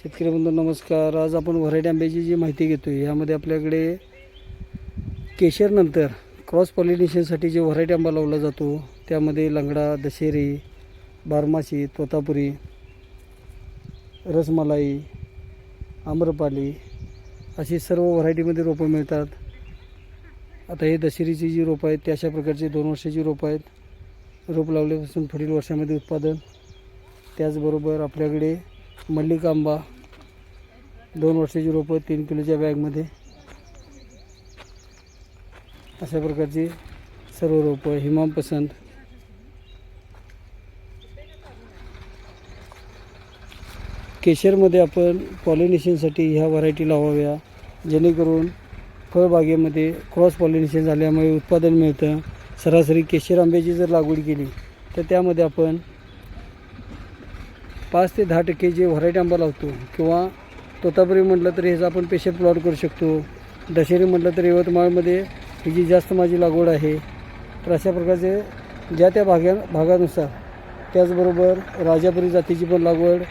शेतकरी बंधू नमस्कार. आज आपण व्हरायटी आंब्याची जी माहिती घेतो आहे यामध्ये आपल्याकडे केशरनंतर क्रॉस पॉलिनेशनसाठी जे व्हरायटी आंबा लावला जातो त्यामध्ये लंगडा दशेरी बारमाशी तोतापुरी रसमलाई आम्रपाली अशी सर्व व्हरायटीमध्ये रोपं मिळतात. आता हे दशेरीची जी रोपं आहेत ते अशा प्रकारची दोन वर्षाची रोपं आहेत. रोप लावल्यापासून पुढील वर्षामध्ये उत्पादन. त्याचबरोबर आपल्याकडे मल्लिक आंबा दोन वर्षाची रोपं तीन किलोच्या बॅगमध्ये. अशा प्रकारची सर्व रोपं. हिमाम पसंत. केशरमध्ये आपण पॉलिनेशनसाठी ह्या व्हरायटी लावाव्या. जेणेकरून फळबागेमध्ये क्रॉस पॉलिनेशन झाल्यामुळे उत्पादन मिळतं. सरासरी केशर आंब्याची जर लागवड केली तर त्यामध्ये आपण पाच ते दहा टक्के जे व्हरायटी आंबा लावतो किंवा तोतापुरी म्हटलं तरी ह्याचा आपण पेशल प्लॉट करू शकतो. दशेरी म्हटलं तर यवतमाळमध्ये ही जी जास्त माझी लागवड आहे तर अशा प्रकारचे ज्या त्या भागा भागानुसार त्याचबरोबर राजापुरी जातीची पण लागवड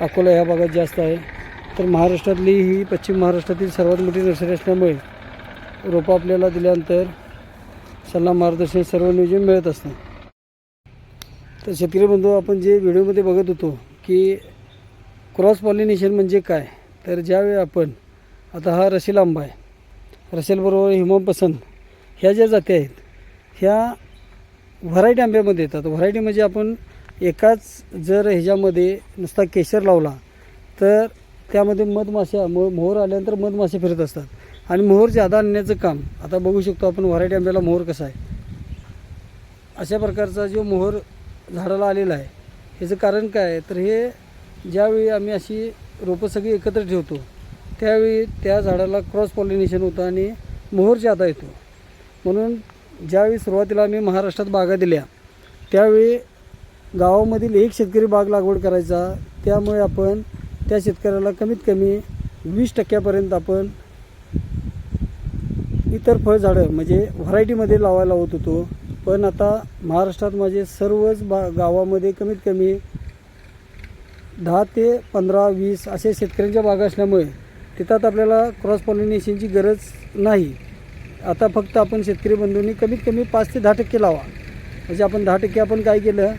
अकोला ह्या भागात जास्त आहे. तर महाराष्ट्रातली ही पश्चिम महाराष्ट्रातील सर्वात मोठी नर्सरी असल्यामुळे रोपं आपल्याला दिल्यानंतर सल्ला मार्गदर्शन सर्व नियोजन मिळत असतं. तर शेतकरी बंधू आपण जे व्हिडिओमध्ये बघत होतो की क्रॉस पॉलिनेशन म्हणजे काय? तर ज्यावेळी आपण आता हा रशील आंबा आहे. रसेलबरोबर हिमपसंत ह्या ज्या जाती आहेत ह्या व्हरायटी आंब्यामध्ये येतात. व्हरायटी म्हणजे आपण एकाच जर ह्याच्यामध्ये नुसता केशर लावला तर त्यामध्ये मधमाशा म मोहर आल्यानंतर मधमाशा फिरत असतात. आणि मोहर जादा आणण्याचं काम आता बघू शकतो आपण व्हरायटी आंब्याला मोहर कसा आहे. अशा प्रकारचा जो मोहर झाडाला आलेला आहे ह्याचं कारण काय आहे? तर हे ज्यावेळी आम्ही अशी रोपं सगळी एकत्र ठेवतो त्यावेळी त्या झाडाला क्रॉस पॉलिनेशन होतं आणि मोहर जादा येतो. म्हणून ज्यावेळी सुरुवातीला आम्ही महाराष्ट्रात बागा दिल्या त्यावेळी गावामधील एक शेतकरी बाग लागवड करायचा त्यामुळे आपण त्या शेतकऱ्याला कमीत कमी वीस टक्क्यापर्यंत आपण इतर फळझाडं म्हणजे व्हरायटीमध्ये लावायला लावत होतो. पण आता महाराष्ट्रात माझे सर्वच बा गावामध्ये कमीत कमी दहा ते पंधरा वीस असे शेतकऱ्यांच्या बागा असल्यामुळे तिथं आपल्याला क्रॉस पॉलिनेशनची गरज नाही. आता फक्त आपण शेतकरी बंधूंनी कमीत कमी पाच ते दहा टक्के लावा. म्हणजे आपण दहा टक्के आपण काय केलं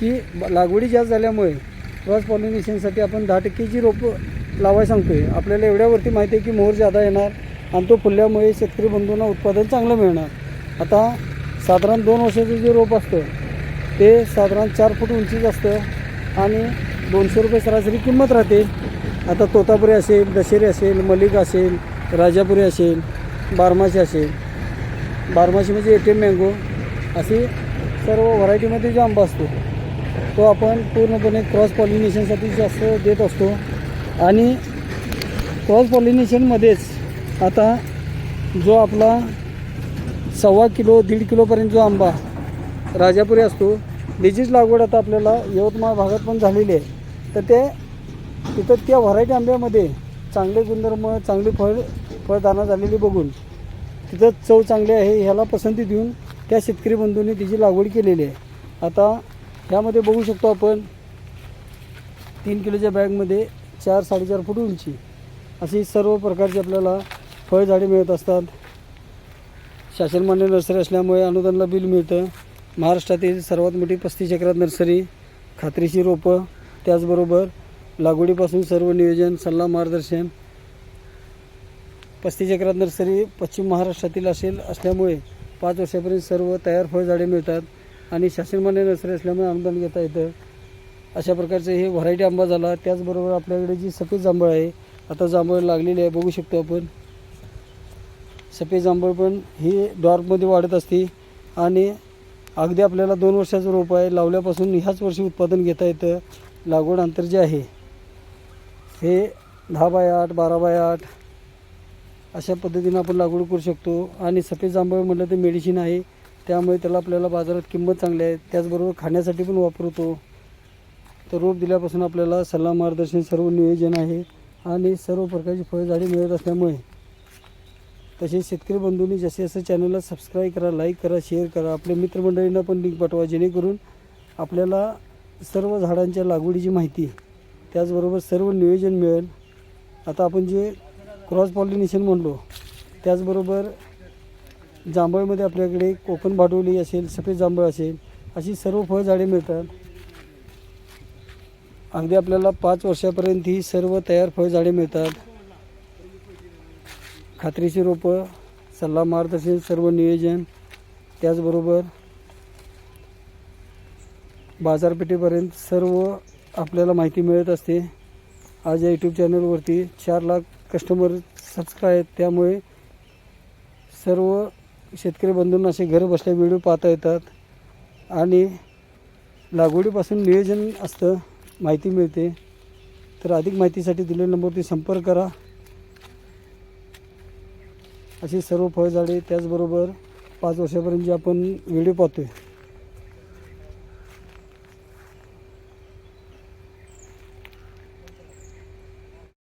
की ब- लागवडी जास्त झाल्यामुळे क्रॉस पॉलिनेशनसाठी आपण दहा टक्केची रोपं लावायला सांगतो आहे आपल्याला एवढ्यावरती माहिती आहे की मोहर जादा येणार आणि तो फुलल्यामुळे शेतकरी बंधूंना उत्पादन चांगलं मिळणार. आता साधारण दोन वर्षाचं जे रोप असतं ते साधारण चार फूट उंचीच असतं आणि दोनशे रुपये सरासरी किंमत राहते. आता तोतापुरी असेल दशेरी असेल मलिक असेल राजापुरी असेल बारमाशी असेल. बारमाशी म्हणजे एम मँगो अशी सर्व व्हरायटीमध्ये जो आंबा असतो तो आपण पूर्णपणे क्रॉस पॉलिनेशनसाठी जास्त देत असतो. आणि क्रॉस पॉलिनेशनमध्येच आता जो आपला सव्वा किलो दीड किलोपर्यंत जो आंबा राजापुरी असतो त्याचीच लागवड आता आपल्याला यवतमाळ भागात पण झालेली आहे. तर ते तिथं त्या व्हरायटी आंब्यामध्ये चांगले गुणधर्म चांगली फळ फळदाना झालेली बघून तिथं चव चांगली आहे ह्याला पसंती देऊन त्या शेतकरी बंधूंनी तिची लागवड केलेली आहे. आता ह्यामध्ये बघू शकतो आपण तीन किलोच्या बॅगमध्ये चार साडेचार फूट उंची अशी सर्व प्रकारची आपल्याला फळझाडे मिळत असतात. शासनमान्य नर्सरी असल्यामुळे अनुदानला बिल मिळतं. महाराष्ट्रातील सर्वात मोठी पस्तीस एकरात नर्सरी खात्रीशी रोपं त्याचबरोबर लागवडीपासून सर्व नियोजन सल्ला मार्गदर्शन. पस्तीस एकरात नर्सरी पश्चिम महाराष्ट्रातील असेल असल्यामुळे पाच वर्षापर्यंत सर्व तयार फळझाडे मिळतात आणि शासनमान्य नर्सरी असल्यामुळे अनुदान घेता येतं. अशा प्रकारचे हे व्हरायटी आंबा झाला. त्याचबरोबर आपल्याकडे जी सफेद जांभळ आहे आता जांभळ लागलेली आहे बघू शकतो आपण. सफेद जांभळ पण ही डॉर्कमध्ये वाढत असते आणि अगदी आपल्याला दोन वर्षाचं रोप आहे लावल्यापासून ह्याच वर्षी उत्पादन घेता येतं. लागवड अंतर जे आहे हे दहा बाय आठ बारा बाय आठ अशा पद्धतीनं आपण लागवड करू शकतो. आणि सफेद जांभळ म्हटलं तर मेडिसिन आहे त्यामुळे त्याला आपल्याला बाजारात किंमत चांगली आहे. त्याचबरोबर खाण्यासाठी पण वापरतो. तर रोप दिल्यापासून आपल्याला सल्ला मार्गदर्शन सर्व नियोजन आहे. आणि सर्व प्रकारची फळझाडे मिळत असल्यामुळे तसेच शेतकरी बंधूंनी जसे असं चॅनलला सबस्क्राईब करा लाईक करा शेअर करा आपल्या मित्रमंडळींना पण लिंक पाठवा जेणेकरून आपल्याला सर्व झाडांच्या लागवडीची माहिती त्याचबरोबर सर्व नियोजन मिळेल. आता आपण जे क्रॉस पॉलिनेशन म्हणलो त्याचबरोबर जांभळमध्ये आपल्याकडे कोकण भाडोली असेल सफेद जांभळ असेल अशी सर्व फळझाडे मिळतात. अगदी आपल्याला पाच वर्षापर्यंत ही सर्व तयार फळझाडे मिळतात. खात्रीची रोपं सल्ला मार्गदर्शन सर्व नियोजन त्याचबरोबर बाजारपेठेपर्यंत सर्व आपल्याला माहिती मिळत असते. आज या यूट्यूब चॅनलवरती चार लाख कस्टमर सबस्क्राय आहेत. त्यामुळे सर्व शेतकरी बंधूंना असे घर बसल्या व्हिडिओ पाहता येतात. आणि लागवडीपासून नियोजन असतं माहिती मिळते. तर अधिक माहितीसाठी दिलेल्या नंबरवरती संपर्क करा. अशी सर्व फळझाडे त्याचबरोबर पाच वर्षापर्यंत जे आपण व्हिडिओ पाहतो आहे